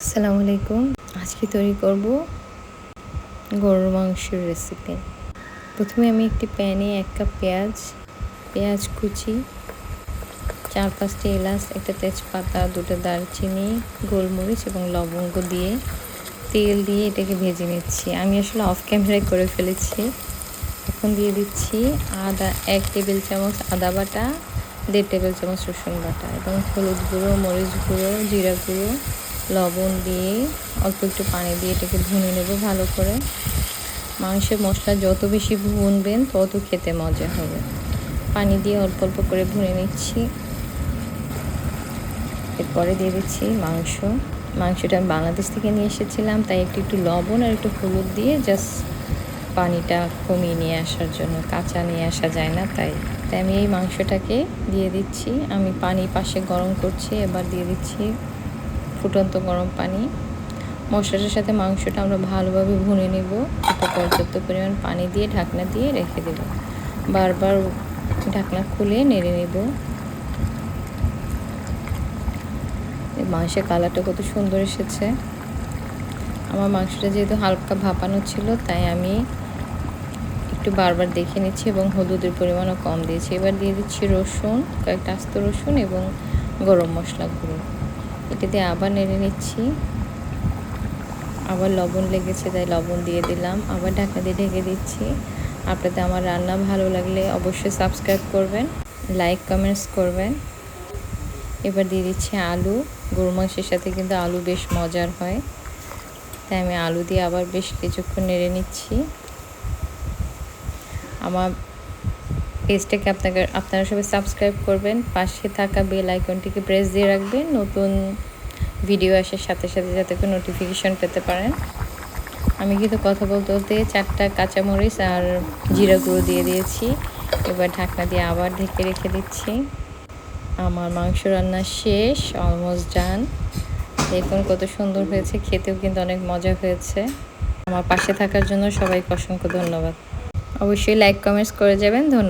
আসসালামু আলাইকুম। আজকে তৈরি করব গরুর মাংসের রেসিপি প্রথমে আমি একটি প্যানে এক কাপ পেঁয়াজ পেঁয়াজ কুচি, চার পাঁচটি এলাচ, একটা তেজপাতা, দুটো দারচিনি, গোলমরিচ এবং লবঙ্গ দিয়ে তেল দিয়ে এটাকে ভেজে নিচ্ছি। আমি আসলে অফ ক্যামেরায় করে ফেলেছি। এখন দিয়ে দিচ্ছি আদা, এক টেবিল চামচ আদা বাটা, দেড় টেবিল চামচ রসুন বাটা এবং হলুদ গুঁড়ো, মরিচ গুঁড়ো, জিরা গুঁড়ো লবণ দিয়ে অল্প একটু পানি দিয়ে এটাকে ভুনে নেব ভালো করে। মাংসের মশলা যত বেশি ভুনবেন, তত খেতে মজা হবে। পানি দিয়ে অল্প অল্প করে ভুনে নিচ্ছি। এরপরে দিয়ে দিচ্ছি মাংস। মাংসটা আমি বাংলাদেশ থেকে নিয়ে এসেছিলাম, তাই একটু একটু লবণ আর একটু হলুদ দিয়ে জাস্ট পানিটা কমিয়ে নিয়ে আসার জন্য। কাঁচা নিয়ে আসা যায় না তাই। তাই আমি এই মাংসটাকে দিয়ে দিচ্ছি। আমি পানি পাশে গরম করছি, এবার দিয়ে দিচ্ছি ফুটন্ত গরম পানি। মশলাটার সাথে মাংসটা আমরা ভালোভাবে ভুনে নেব। একটু পর্যাপ্ত পরিমাণ পানি দিয়ে, ঢাকনা দিয়ে রেখে দেব। বারবার ঢাকনা খুলে নেড়ে নেব। মাংসের কালারটা কত সুন্দর এসেছে। আমার মাংসটা যেহেতু হালকা ভাপানো ছিল, তাই আমি একটু বারবার দেখে নিচ্ছি এবং হলুদের পরিমাণও কম দিয়েছি। এবার দিয়ে দিচ্ছি রসুন, কয়েকটা আস্ত রসুন এবং গরম মশলা গুঁড়ো এটা দিয়ে আবার নেড়ে নিচ্ছি। আবার লবণ লেগেছে, তাই লবণ দিয়ে দিলাম। আবার ঢাকা দিয়ে ঢেকে দিচ্ছি। আপনাদের আমার রান্না ভালো লাগলে অবশ্যই সাবস্ক্রাইব করবেন লাইক কমেন্টস করবেন। এবার দিয়ে দিচ্ছি আলু। গরু মাংসের সাথে কিন্তু আলু বেশ মজার হয়। তাই আমি আলু দিয়ে আবার বেশ কিছুক্ষণ নেড়ে নিচ্ছি। আমার পেজটাকে আপনাকে, আপনারা সবাই সাবস্ক্রাইব করবেন, পাশে থাকা বেল আইকনটিকে প্রেস দিয়ে রাখবেন, নতুন ভিডিও আসার সাথে সাথে যাতে করে নোটিফিকেশন পেতে পারেন। আমি কিন্তু কথা বলতে বলতে চারটা কাঁচামরিচ আর জিরা গুঁড়ো দিয়ে দিয়েছি। এবার ঢাকনা দিয়ে আবার ঢেকে রেখে দিচ্ছি। আমার মাংস রান্না শেষ অলমোস্ট ডান দেখুন কত সুন্দর হয়েছে, খেতেও কিন্তু অনেক মজা হয়েছে। আমার পাশে থাকার জন্য সবাইকে অসংখ্য ধন্যবাদ। অবশ্যই লাইক কমেন্টস করে যাবেন, ধন্যবাদ।